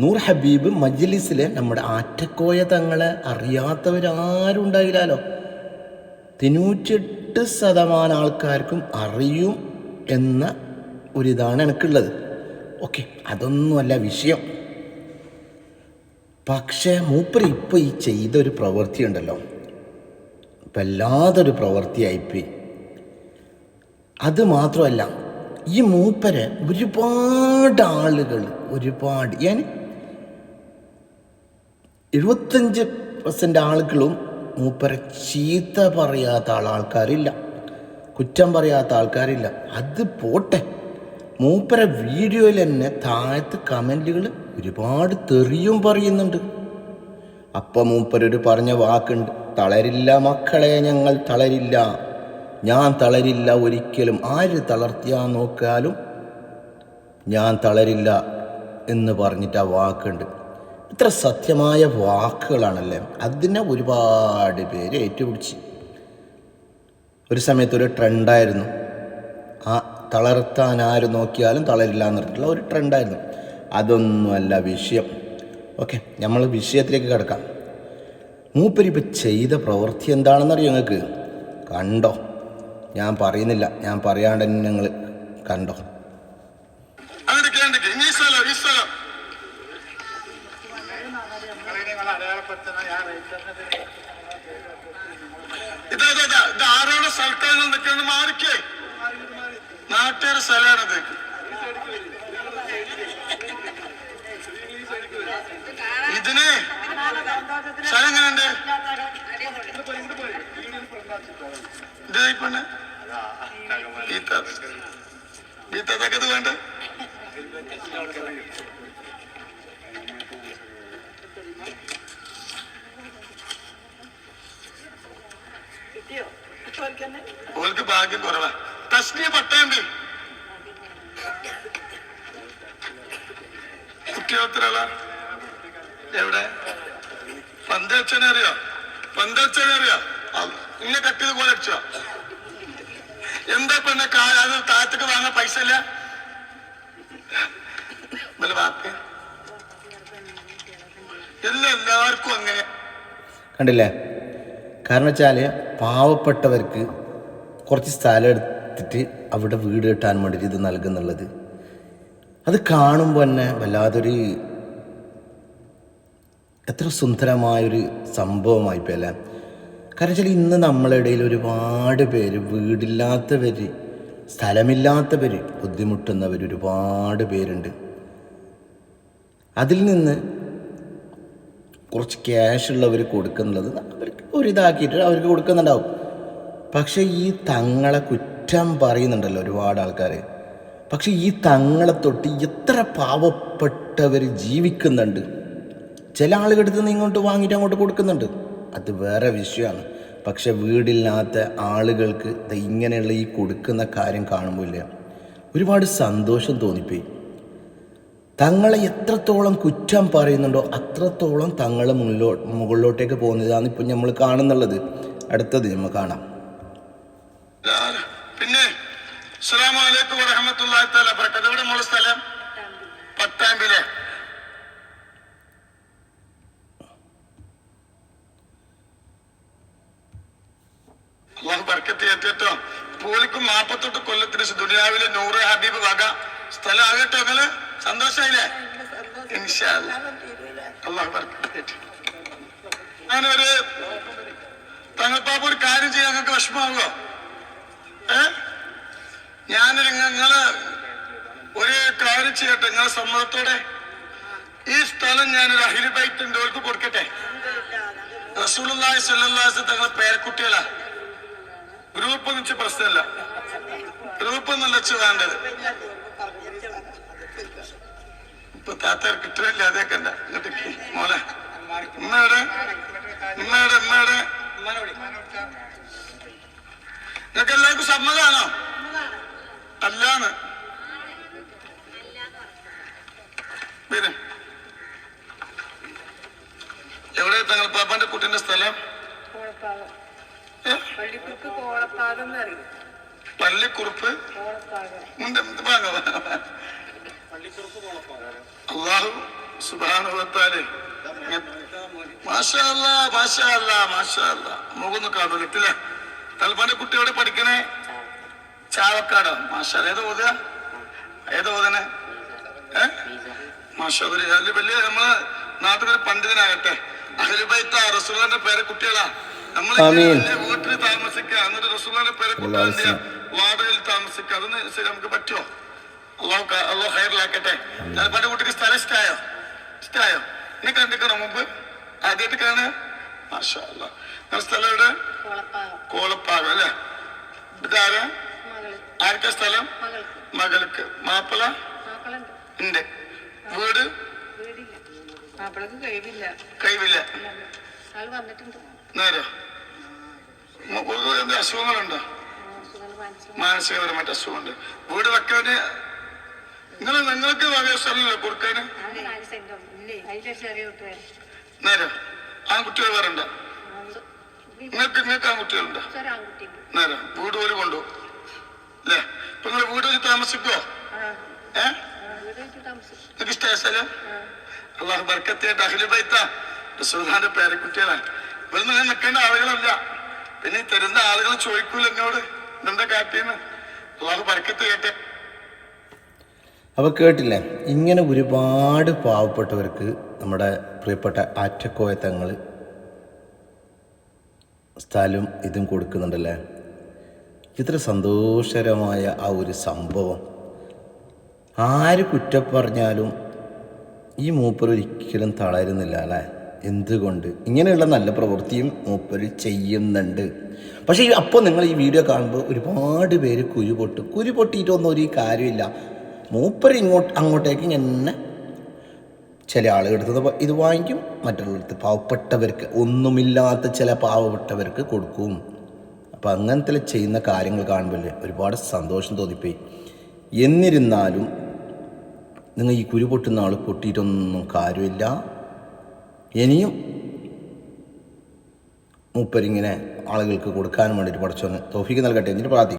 നൂർ ഹബീബ് മജ്ലിസിലെ നമ്മുടെ ആറ്റക്കോയ തങ്ങളെ അറിയാത്തവരാരും ഉണ്ടായില്ലല്ലോ തൊണ്ണൂറ്റെട്ട് ശതമാനം ആൾക്കാർക്കും അറിയും എന്ന ഒരിതാണ് എനിക്കുള്ളത്. ഓക്കെ അതൊന്നുമല്ല വിഷയം. പക്ഷേ മൂപ്പർ ഇപ്പോൾ ഈ ചെയ്തൊരു പ്രവൃത്തി ഉണ്ടല്ലോ. വല്ലാതൊരു പ്രവൃത്തിയായിപ്പോയി അത് മാത്രമല്ല ഈ മൂപ്പരെ ഒരുപാട് ആളുകൾ ഒരുപാട് ഞാൻ എഴുപത്തഞ്ച് പെർസെന്റ് ആളുകളും മൂപ്പരെ ചീത്ത പറയാത്ത ആൾ ആൾക്കാരില്ല. കുറ്റം പറയാത്ത ആൾക്കാരില്ല. അത് പോട്ടെ. മൂപ്പരെ വീഡിയോയിൽ തന്നെ താഴത്ത് കമന്റുകൾ ഒരുപാട് തെറിയും പറയുന്നുണ്ട്. അപ്പം മൂപ്പരൊരു പറഞ്ഞ വാക്കുണ്ട്. തളരില്ല മക്കളെ ഞങ്ങൾ തളരില്ല. ഞാൻ തളരില്ല ഒരിക്കലും. ആര് തളർത്തിയാ നോക്കാലും ഞാൻ തളരില്ല എന്ന് പറഞ്ഞിട്ട് ആ വാക്കുണ്ട്. ഇത്ര സത്യമായ വാക്കുകളാണല്ലേ? അതിനെ ഒരുപാട് പേര് ഏറ്റുപിടിച്ച്. ഒരു സമയത്ത് ഒരു ട്രെൻഡായിരുന്നു. ആ തളർത്താൻ ആര് നോക്കിയാലും തളരില്ല എന്നിട്ടുള്ള ഒരു ട്രെൻഡായിരുന്നു. അതൊന്നുമല്ല വിഷയം. ഓക്കെ നമ്മൾ വിഷയത്തിലേക്ക് കിടക്കാം. മൂപ്പരിപ്പോൾ ചെയ്ത പ്രവൃത്തി എന്താണെന്നറിയോ നിങ്ങൾക്ക്? കണ്ടോ? ഞാൻ പറയുന്നില്ല. ഞാൻ പറയാണ്ട് നിങ്ങൾ കണ്ടോ അങ്ങോട്ട് കേണ്ടിക്ക് ഈ സ്ഥലം ഈ സ്ഥലം ഇത് ഇത് ആരോടെ സ്ഥലത്താണ് നിൽക്കുന്നത് മാറിക്കേ. നാട്ടുകാരുടെ സ്ഥലമാണത് ഇതിന് സ്ഥലം എങ്ങനെയുണ്ട്? ഇത് പെണ്ണ്? ഗീത ഗീത വേണ്ട? ഓൾക്ക് ഭാഗ്യം കുറവാ. തസ്നിയ പട്ടയുണ്ട്. കുട്ടിയോത്തരള എവിടെ? പന്തച്ചനെ അറിയോ? പന്തച്ചനെ അറിയോ? ഇന്നെ കട്ടിയത് പോലെ അടിച്ചോ. എന്താ പെണ്ണെ അത് താഴത്തേക്ക് വാങ്ങാൻ പൈസ ഇല്ല? എല്ലാം എല്ലാവർക്കും അങ്ങനെ കണ്ടില്ലേ? കാരണം വെച്ചാൽ പാവപ്പെട്ടവർക്ക് കുറച്ച് സ്ഥലം എടുത്തിട്ട് അവിടെ വീട് കെട്ടാൻ വേണ്ടിയിട്ട് ഇത് നൽകുന്നുള്ളത്. അത് കാണുമ്പോൾ തന്നെ വല്ലാതൊരു എത്ര സുന്ദരമായൊരു സംഭവമായിപ്പോൾ അല്ലേ? കാരണം വെച്ചാൽ ഇന്ന് നമ്മളെ ഇടയിൽ ഒരുപാട് പേര് വീടില്ലാത്തവർ സ്ഥലമില്ലാത്തവർ ബുദ്ധിമുട്ടുന്നവർ ഒരുപാട് പേരുണ്ട്. അതിൽ നിന്ന് കുറച്ച് ക്യാഷ് ഉള്ളവർ കൊടുക്കുന്നുള്ളത് അവർക്ക് ഒരിതാക്കിയിട്ട് അവർക്ക് കൊടുക്കുന്നുണ്ടാവും. പക്ഷേ ഈ തങ്ങളെ കുറ്റം പറയുന്നുണ്ടല്ലോ ഒരുപാട് ആൾക്കാർ പക്ഷെ ഈ തങ്ങളെ തൊട്ട് എത്ര പാവപ്പെട്ടവർ ജീവിക്കുന്നുണ്ട്. ചില ആളുകളടുത്ത് നിന്ന് ഇങ്ങോട്ട് വാങ്ങിയിട്ട് അങ്ങോട്ട് കൊടുക്കുന്നുണ്ട്. അത് വേറെ വിഷയമാണ്. പക്ഷെ വീടില്ലാത്ത ആളുകൾക്ക് ഇങ്ങനെയുള്ള ഈ കൊടുക്കുന്ന കാര്യം കാണുമ്പോൾ ഇല്ല. ഒരുപാട് സന്തോഷം തോന്നിപ്പോയി. തങ്ങളെ എത്രത്തോളം കുറ്റം പറയുന്നുണ്ടോ അത്രത്തോളം തങ്ങൾ മുന്നിലോ മുകളിലോട്ടേക്ക് പോകുന്നതാണ് ഇപ്പം നമ്മൾ കാണുന്നുള്ളത്. അടുത്തത് നമ്മൾ കാണാം. പിന്നെ പോലിക്കും നാപ്പത്തെട്ട് കൊല്ലത്തിന് ദുനിയാവിലെ നൂറ് ഹബീബ് വക. സ്ഥലം ആകട്ടെ നിങ്ങൾ? ബർക്കത്ത് ഏറ്റു ഞാനൊരു തങ്ങൾപ്പാപ്പ ഒരു കാര്യം ചെയ്യാൻ നിങ്ങൾക്ക് വിഷമാവോ ഏ? ഞാൻ നിങ്ങൾ ഒരു കാര്യം ചെയ്യട്ടെ നിങ്ങളെ സമ്മതത്തോടെ. ഈ സ്ഥലം ഞാൻ ഒരു അഹിരിബൈറ്റിന്റെ ഓർക്ക് കൊടുക്കട്ടെ. റസൂലുള്ളാഹി സല്ലാസ് തങ്ങളെ പേരക്കുട്ടികളാ. ഗ്രൂപ്പ് എന്ന് വെച്ച പ്രശ്നമല്ല ഗ്രൂപ്പ് എന്നല്ല വേണ്ടത്. ഇപ്പൊ താത്ത കിട്ടില്ല അതേക്കണ്ട മോനെ ഉമ്മയുടെ ഉമ്മയുടെ ഉമ്മയുടെ നിങ്ങൾക്ക് എല്ലാവർക്കും സമ്മതമാണോ അല്ലാണ് പിന്നെ എവിടെ തങ്ങൾ പാപ്പാന്റെ കുട്ടിന്റെ സ്ഥലം? പള്ളിക്കുറുപ്പ് പള്ളിക്കുറുപ്പ്? അള്ളാഹു സുബാനുഭവത്താൽ മാഷാ അല്ലാ, മാഷാ അല്ലാ, മാഷാ അല്ലാ. മുഖൊന്ന് കാണൂലത്തില്ല തൽപ്പാന്റെ കുട്ടി എവിടെ പഠിക്കണേ? ചാവക്കാട്? മാഷാല ഏത് ഓതുക? ഏത് ഓതനെ ഏ? മാഷാ ഒരു അതിൽ വലിയ നമ്മളെ നാട്ടിലൊരു പണ്ഡിതനാകട്ടെ. അഹലുബൈത്ത റസൂലിന്റെ പേരെ കുട്ടികളാ. നമ്മൾ ആമീൻ. വീട്ടിൽ താമസിക്കുക. എന്നിട്ട് റസൂലിന്റെ പേരെ കുട്ടികൾ എന്ത് വാടകയിൽ താമസിക്കുക. അതൊന്ന് ശരി നമുക്ക് പറ്റുമോ അള്ളാഹു അള്ളാഹു ഹൈറിലാക്കട്ടെ. തൽപ്പാന്റെ കുട്ടിക്ക് സ്ഥലം ഇഷ്ടമായോ ഇഷ്ടമായോ നീ കണ്ടിക്കണോ മുമ്പ്? ആദ്യമായിട്ട് കാണുക മാഷാ സ്ഥലം എവിടെ? കോളപ്പാകം. അല്ലേ? ഇതാരാ ആർക്കാ സ്ഥലം? മകൾക്ക്. മാപ്പിള? ഉണ്ട് വീട്? കഴിവില്ല. നേരോ എന്ത് അസുഖങ്ങളുണ്ടോ? മാനസികപരമായിട്ട് അസുഖമുണ്ട്. വീട് വെക്കാന് നിങ്ങൾ നിങ്ങൾക്ക് സ്ഥലമല്ലേ കൊടുക്കാന്? നേരം. ആൺകുട്ടികൾ വരണ്ട നിങ്ങൾക്ക് നിങ്ങൾക്ക് ആൺകുട്ടികളുണ്ടോ? നേരം. വീട് പോലെ കൊണ്ടുപോകും അല്ലേ? ഇപ്പൊ നിങ്ങൾ വീട് ആ ഏ? താമസിക്കും നിങ്ങൾക്ക് ഇഷ്ടമായ സ്ഥലം? അള്ളാഹു ബർക്കത്തായിട്ട് അഖിലുബൈത്ത റസൂൽഖാന്റെ പേരക്കുട്ടികളാണ്. ഇവിടെ നിങ്ങൾ നിൽക്കേണ്ട ആളുകളല്ല. പിന്നെ തരുന്ന ആളുകൾ ചോദിക്കൂല എന്നോട്. ഇതെന്താ കാട്ടിയെന്ന് അള്ളാഹു ബർക്കത്ത് കേട്ടെ. അപ്പോൾ കേട്ടില്ലേ? ഇങ്ങനെ ഒരുപാട് പാവപ്പെട്ടവർക്ക് നമ്മുടെ പ്രിയപ്പെട്ട ആറ്റക്കോയത്തങ്ങൾ സ്ഥലം ഇതും കൊടുക്കുന്നുണ്ടല്ലേ? ഇത്ര സന്തോഷകരമായ ആ ഒരു സംഭവം. ആര് കുറ്റപ്പറഞ്ഞാലും ഈ മൂപ്പർ ഒരിക്കലും തളരുന്നില്ല അല്ലേ? എന്തുകൊണ്ട്? ഇങ്ങനെയുള്ള നല്ല പ്രവൃത്തിയും മൂപ്പർ ചെയ്യുന്നുണ്ട്. പക്ഷേ അപ്പോൾ നിങ്ങൾ ഈ വീഡിയോ കാണുമ്പോൾ ഒരുപാട് പേര് കുരു പൊട്ടും. കുരു പൊട്ടിയിട്ടൊന്നും ഒരു കാര്യമില്ല. മൂപ്പർ ഇങ്ങോട്ട് അങ്ങോട്ടേക്ക് ഇങ്ങനെ ചില ആളുകളെടുത്ത് ഇത് വാങ്ങിക്കും മറ്റുള്ളവർക്ക് പാവപ്പെട്ടവർക്ക് ഒന്നുമില്ലാത്ത ചില പാവപ്പെട്ടവർക്ക് കൊടുക്കും. അപ്പോൾ അങ്ങനത്തെ ചെയ്യുന്ന കാര്യങ്ങൾ കാണുമ്പോൾ ഒരുപാട് സന്തോഷം തോന്നിപ്പോയി. എന്നിരുന്നാലും നിങ്ങൾ ഈ കുരു പൊട്ടുന്ന ആൾ പൊട്ടിയിട്ടൊന്നും കാര്യമില്ല. ഇനിയും മൂപ്പരിങ്ങനെ ആളുകൾക്ക് കൊടുക്കാൻ വേണ്ടിയിട്ട് പഠിച്ചോന്ന് തോഫിക്ക് നൽകട്ടെ. എന്നിട്ട് പ്രാർത്ഥിക്കും.